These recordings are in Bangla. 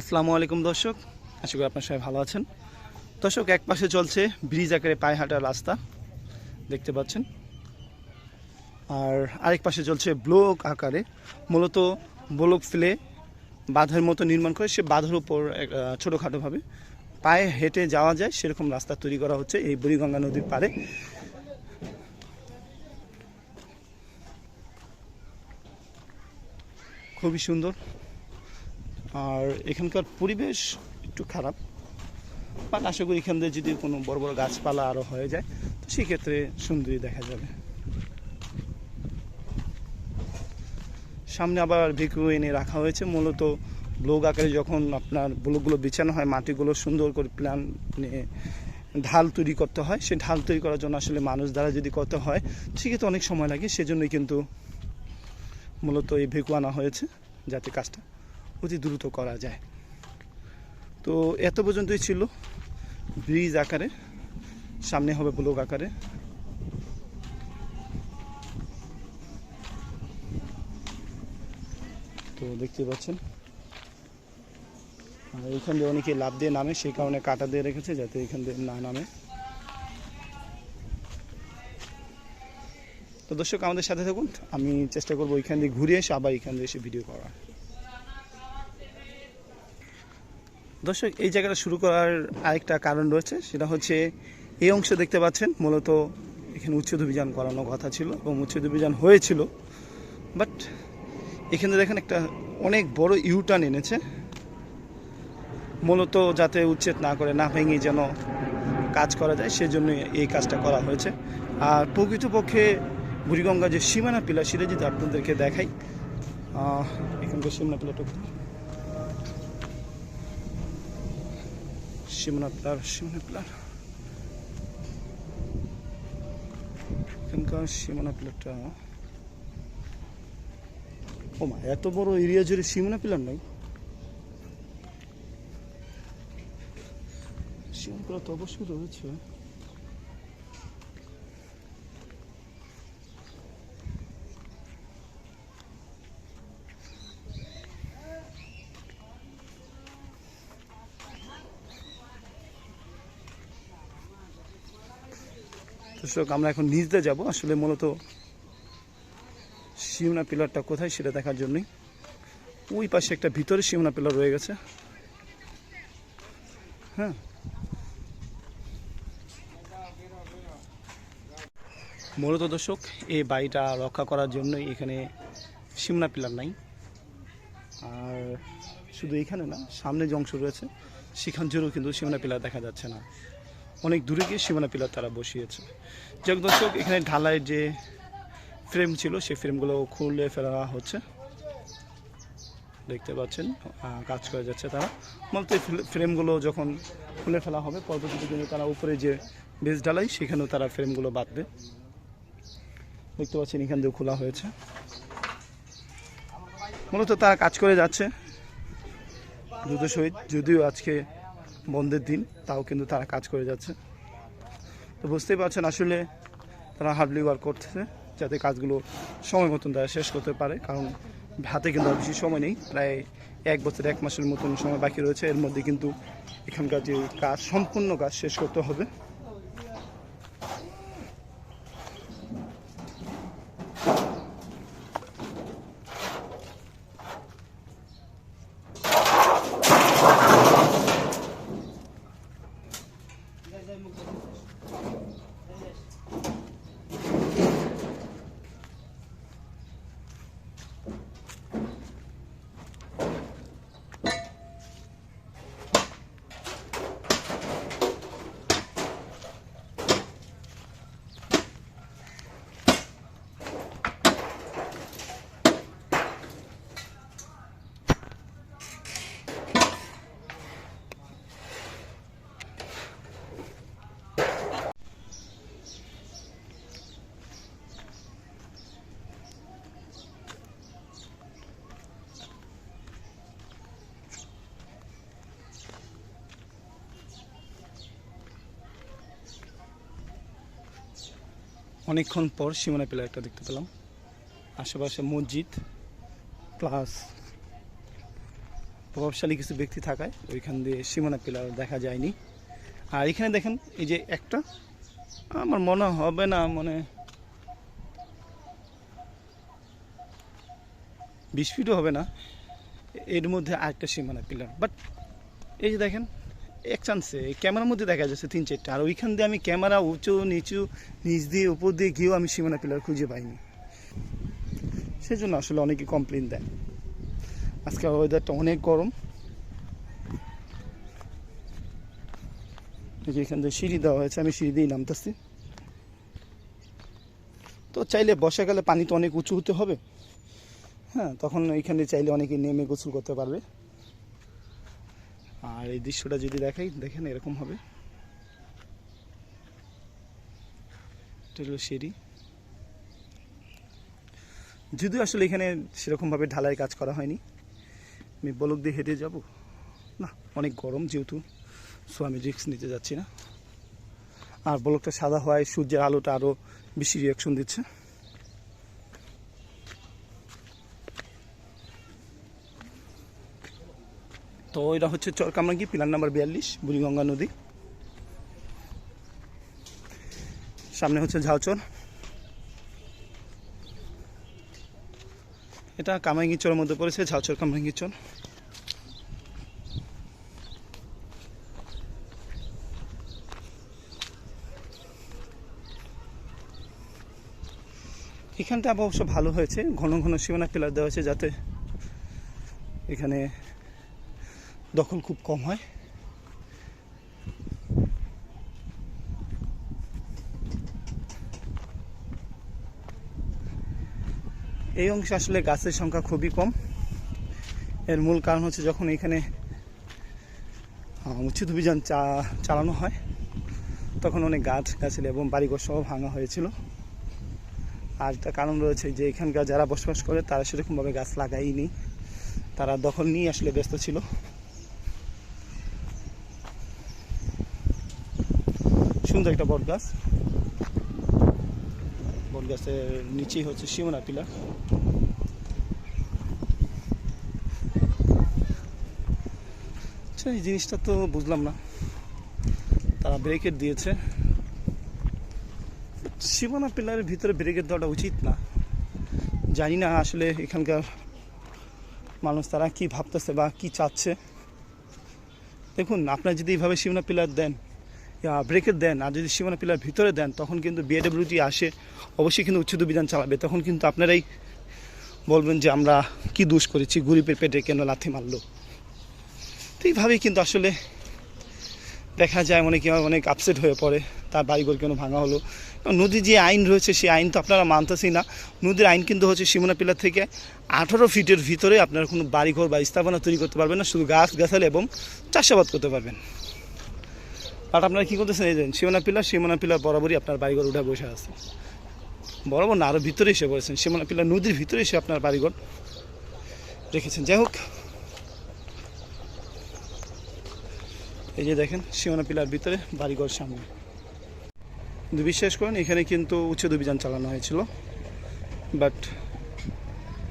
আসসালামু আলাইকুম দর্শক, আশা করি আপনার সবাই ভালো আছেন। দর্শক, এক পাশে চলছে ব্রিজ আকারে পায়ে হাঁটার রাস্তা, দেখতে পাচ্ছেন। আর আরেক পাশে চলছে ব্লক আকারে, মূলত ব্লক ফেলে বাঁধের মতো নির্মাণ করে সে বাঁধের উপর ছোটোখাটোভাবে পায়ে হেঁটে যাওয়া যায়, সেরকম রাস্তা তৈরি করা হচ্ছে এই বুড়িগঙ্গা নদীর পাড়ে। খুবই সুন্দর। আর এখানকার পরিবেশ একটু খারাপ বাট আশা করি এখান দিয়ে যদি কোনো বড় বড় গাছপালা আরও হয়ে যায়, তো সেক্ষেত্রে সুন্দরী দেখা যাবে। সামনে আবার ভিকু এনে রাখা হয়েছে, মূলত ব্লক আকারে যখন আপনার ব্লকগুলো বিছানো হয়, মাটিগুলো সুন্দর করে প্ল্যান নিয়ে ঢাল তৈরি করতে হয়। সেই ঢাল তৈরি করার জন্য আসলে মানুষ দ্বারা যদি করতে হয়, সেক্ষেত্রে অনেক সময় লাগে। সেজন্যই কিন্তু মূলত এই ভেকু আনা হয়েছে, যাতে কাজটা অতি দ্রুত করা যায়। তো এত পর্যন্তই ছিল ব্রিজ আকারে। সামনে হবে ব্লক আকারে। তো দেখতে পাচ্ছেন, আর এখান দিয়ে অনেকে লাভ দিয়ে নামে, সেই কারণে কাটা দিয়ে রেখেছে যাতে এখান দিয়ে না নামে। তো দর্শক, আমাদের সাথে থাকুন। আমি চেষ্টা করব ওইখান দিয়ে ঘুরে এসে আবার এখান দিয়ে এসে ভিডিও করার। দর্শক, এই জায়গাটা শুরু করার আরেকটা কারণ রয়েছে, সেটা হচ্ছে এই অংশ দেখতে পাচ্ছেন, মূলত এখানে উচ্ছেদ অভিযান করানো কথা ছিল এবং উচ্ছেদ অভিযান হয়েছিল। বাট এখানে দেখেন একটা অনেক বড় ইউটার্ন এনেছে, মূলত যাতে উচ্ছেদ না করে, না ভেঙে যেন কাজ করা যায়, সেজন্য এই কাজটা করা হয়েছে। আর প্রকৃতপক্ষে বুড়িগঙ্গা যে সীমানা পিলার, সেটা যদি আপনাদেরকে দেখাই এখানকার সীমানা পিলারটা কোথায়? সীমানা পিলার সীমানা পিলার এখানকার সীমানা পিলারটা ও মা এত বড় এরিয়া জুড়ে সীমানা পিলার নাই সীমানা পিলার তো অবশ্যই রয়েছে দর্শক আমরা এখন নিচতে যাব। আসলে মূলত সীমানা পিলারটা কোথায় সেটা দেখার জন্যই। ওই পাশে একটা ভিতরে সীমানা পিলার রয়ে গেছে। হ্যাঁ। মূলত দর্শক, এই বাড়িটা রক্ষা করার জন্যই এখানে সীমানা পিলার নাই। আর শুধু এখানে না, সামনে যে অংশ রয়েছে, সেখান জুড়েও কিন্তু সীমানা পিলার দেখা যাচ্ছে না। অনেক দূরে গিয়ে সীমানা পিলার তারা বসিয়েছে। যাক দর্শক এখানে ঢালাইয়ের যে ফ্রেম ছিল, সেই ফ্রেমগুলো খুলে ফেলা হচ্ছে। দেখতে পাচ্ছেন কাজ করে যাচ্ছে তারা। মূলত এই ফ্রেমগুলো যখন খুলে ফেলা হবে, পরবর্তীতে কিন্তু তারা উপরে যে বেস ঢালাই, সেখানেও তারা ফ্রেমগুলো বাঁধবে। দেখতে পাচ্ছেন, এখান দিয়েও খোলা হয়েছে। মূলত তারা কাজ করে যাচ্ছে। দ্রুত সহিত যদিও আজকে বন্ধের দিন, তাও কিন্তু তারা কাজ করে যাচ্ছে। তো বুঝতেই পারছেন, আসলে তারা হার্ডলি ওয়ার্ক করতেছে, যাতে কাজগুলো সময় মতন তারা শেষ করতে পারে, কারণ হাতে কিন্তু বেশি সময় নেই। প্রায় এক বছর, এক মাসের মতন সময় বাকি রয়েছে। এর মধ্যে কিন্তু এখানকার যে কাজ, সম্পূর্ণ কাজ শেষ করতে হবে। Evet. অনেকক্ষণ পর সীমানা পিলার একটা দেখতে পেলাম। আশেপাশে মসজিদ প্লাস প্রভাবশালী কিছু ব্যক্তি থাকায় ওইখান দিয়ে সীমানা পিলার দেখা যায়নি। আর এখানে দেখেন, এই যে একটা, আমার মনে হবে না মানে বিশ ফিটও হবে না। এর মধ্যে আরেকটা সীমানা পিলার বাট এই যে দেখেন এক চান্সে ক্যামেরার মধ্যে দেখা যাচ্ছে তিন চারটা। আর ওইখান দিয়ে আমি ক্যামেরা উঁচু, নিচু, নিচ দিয়ে উপর দিয়ে গিয়েও আমি সীমানা পিলার খুঁজে পাইনি। সেজন্য আসলে অনেকে কমপ্লেন দেয়। আজকে ওয়েদারটা অনেক গরম। এখান থেকে সিঁড়ি দেওয়া হয়েছে, আমি সিঁড়ি দিয়ে নামতেছি। তো চাইলে বর্ষাকালে পানি তো অনেক উঁচু হতে হবে। হ্যাঁ তখন এখানে চাইলে অনেকে নেমে গোসল করতে পারবে। আর এই দৃশ্যটা যদি দেখাই, দেখেন এরকম হবে। সিঁড়ি। যদিও আসলে এখানে সেরকমভাবে ঢালাই কাজ করা হয়নি। আমি বলক দিয়ে হেঁটে যাব। না, অনেক গরম যেহেতু সো আমি রিক্স নিতে যাচ্ছি না। আর বলকটা সাদা হওয়ায় সূর্যের আলোটা আরও বেশি রিয়াকশন দিচ্ছে। তো এটা হচ্ছে চরকামরাঙ্গি, পিলার নাম্বার বিয়াল্লিশ, বুড়িগঙ্গা নদী। সামনে হচ্ছে ঝাউচর। এটা কামাঙ্গি চরের মধ্যে পড়েছে, ঝাউচর কামাঙ্গি চর এখানটা অবশ্য ভালো হয়েছে, ঘন ঘন সীমানা পিলার দেওয়া হয়েছে যাতে এখানে দখল খুব কম হয়। এই অংশে আসলে গাছের সংখ্যা খুবই কম। এর মূল কারণ হচ্ছে যখন এখানে উচ্ছেদ অভিযান চা- চালানো হয়, তখন অনেক গাছ গাছিল এবং বাড়িঘর সহ ভাঙা হয়েছিল। আর একটা কারণ রয়েছে যে এখানকার যারা বসবাস করে, তারা সেরকমভাবে গাছ লাগাইনি তারা দখল নিয়ে আসলে ব্যস্ত ছিল। সুন্দর একটা বট গাছ। বট গাছের নিচেই হচ্ছে সীমানা পিলার আচ্ছা এই জিনিসটা তো বুঝলাম না। তারা ব্রেকেট দিয়েছে। সীমানা পিলারের ভিতরে ব্রেকেট দেওয়াটা উচিত না। জানি না আসলে এখানকার মানুষ তারা কি ভাবতেছে বা কি চাচ্ছে। দেখুন, আপনারা যদি এইভাবে সীমানা পিলার দেন ব্রেকেট দেন। আর যদি সীমানা পিলার ভিতরে দেন, তখন কিন্তু বিএডব্লিউটি আসে। অবশ্যই কিন্তু উচ্ছেদ অভিযান চালাবে। তখন কিন্তু আপনারাই বলবেন যে আমরা কি দোষ করেছি, গরিবের পেটে কেন লাথি মারলো। তো এইভাবেই কিন্তু আসলে দেখা যায়, অনেকে অনেক আপসেট হয়ে পড়ে। তার বাড়িঘর কেন ভাঙা হলো? নদীর যে আইন রয়েছে, সেই আইন তো আপনারা মানতেছি না। নদীর আইন কিন্তু হচ্ছে সীমানা পিলার থেকে আঠারো ফিটের ভিতরে আপনারা কোনো বাড়িঘর বা স্থাপনা তৈরি করতে পারবেন না। শুধু গাছ, গাছালি এবং চাষাবাদ করতে পারবেন। বাট আপনারা কী করতেছেন, এই যে সীমানা পিলার সীমানা পিলার বরাবরই আপনার বাড়িঘর উঠে বসে আছে। বরাবর না আরও ভিতরে এসে পড়েছেন। সীমানা পিলার নদীর ভিতরে এসে আপনার বাড়িঘর রেখেছেন। যাই হোক, এই যে দেখেন, সীমানা পিলার ভিতরে, বাড়িঘর সামনে। কিন্তু বিশ্বাস করেন, এখানে কিন্তু উচ্ছেদ অভিযান চালানো হয়েছিল, বাট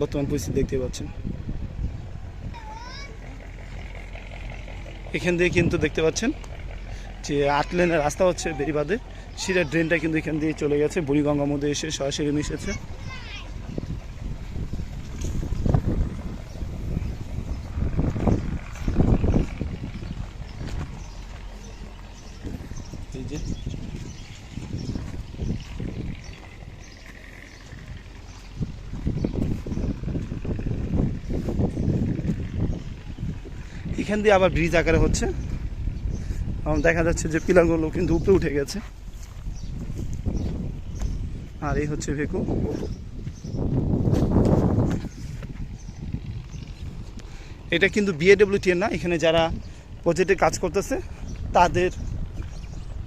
বর্তমান পরিস্থিতি দেখতে পাচ্ছেন। এখান দিয়ে কিন্তু দেখতে পাচ্ছেন যে আট লেনের রাস্তা হচ্ছে বেরিবাদে সিরার ড্রেনটা কিন্তু এখান দিয়ে চলে গেছে। বুড়িগঙ্গার মধ্যে এসে সরাসরি মিশেছে। এখান দিয়ে আবার ব্রিজ আকারে হচ্ছে। এবং দেখা যাচ্ছে যে পিলারগুলো কিন্তু উপরে উঠে গেছে। আর এই হচ্ছে ভেকু। এটা কিন্তু বিএডব্লিউটি না, এখানে যারা প্রজেক্টে কাজ করতেছে, তাদের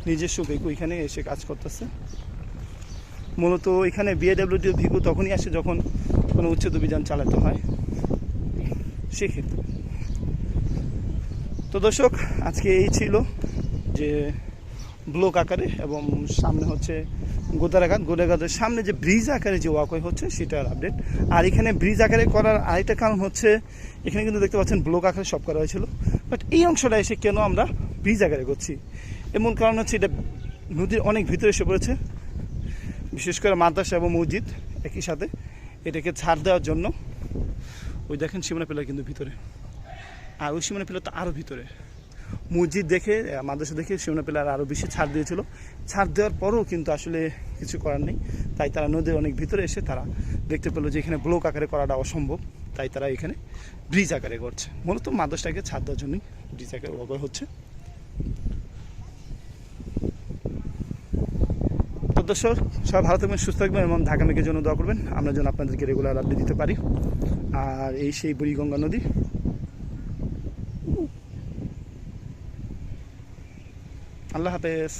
নিজস্ব ভেকু এখানে এসে কাজ করতেছে। মূলত এখানে বিএডব্লিউটি ভিকু তখনই আসে যখন কোনো উচ্ছেদ অভিযান চালাতে হয়। সেক্ষেত্রে। তো দর্শক, আজকে এই ছিল যে ব্লক আকারে এবং সামনে হচ্ছে গোদারাঘাট। গোদারাঘাটের সামনে যে ব্রিজ আকারে যে ওয়াকওয়ে হচ্ছে, সেটার আপডেট আর এখানে ব্রিজ আকারে করার আরেকটা কারণ হচ্ছে, এখানে কিন্তু দেখতে পাচ্ছেন ব্লক আকারে সব করা হয়েছিল। বাট এই অংশটা এসে কেন আমরা ব্রিজ আকারে করছি? এমন কারণ হচ্ছে এটা নদীর অনেক ভিতরে এসে পড়েছে। বিশেষ করে মাদ্রাসা এবং মসজিদ একই সাথে এটাকে ছাড় দেওয়ার জন্য। ওই দেখেন সীমানা পিলার কিন্তু ভিতরে। আর ওই সীমানা পিলার তো আরও ভিতরে। মসজিদ দেখে মাদ্রাসা দেখে সীমানা পিলার আরও বেশি ছাড় দিয়েছিল। ছাড় দেওয়ার পরেও কিন্তু আসলে কিছু করার নেই। তাই তারা নদীর অনেক ভিতরে এসে তারা দেখতে পেল যে এখানে ব্লক আকারে করাটা অসম্ভব। তাই তারা এখানে ব্রিজ আকারে করছে। মূলত মাদ্রাসাটাকে ছাড় দেওয়ার জন্যই ব্রিজ আকারে ব্যবহার হচ্ছে। দর্শক, সবাই ভালো থাকবেন, সুস্থ থাকবেন এবং ঢাকা মেঘের জন্য দোয়া করবেন। আমরা যেন আপনাদেরকে রেগুলার আপডেট দিতে পারি। আর এই সেই বুড়িগঙ্গা নদী আল্লাহ হাফেজ।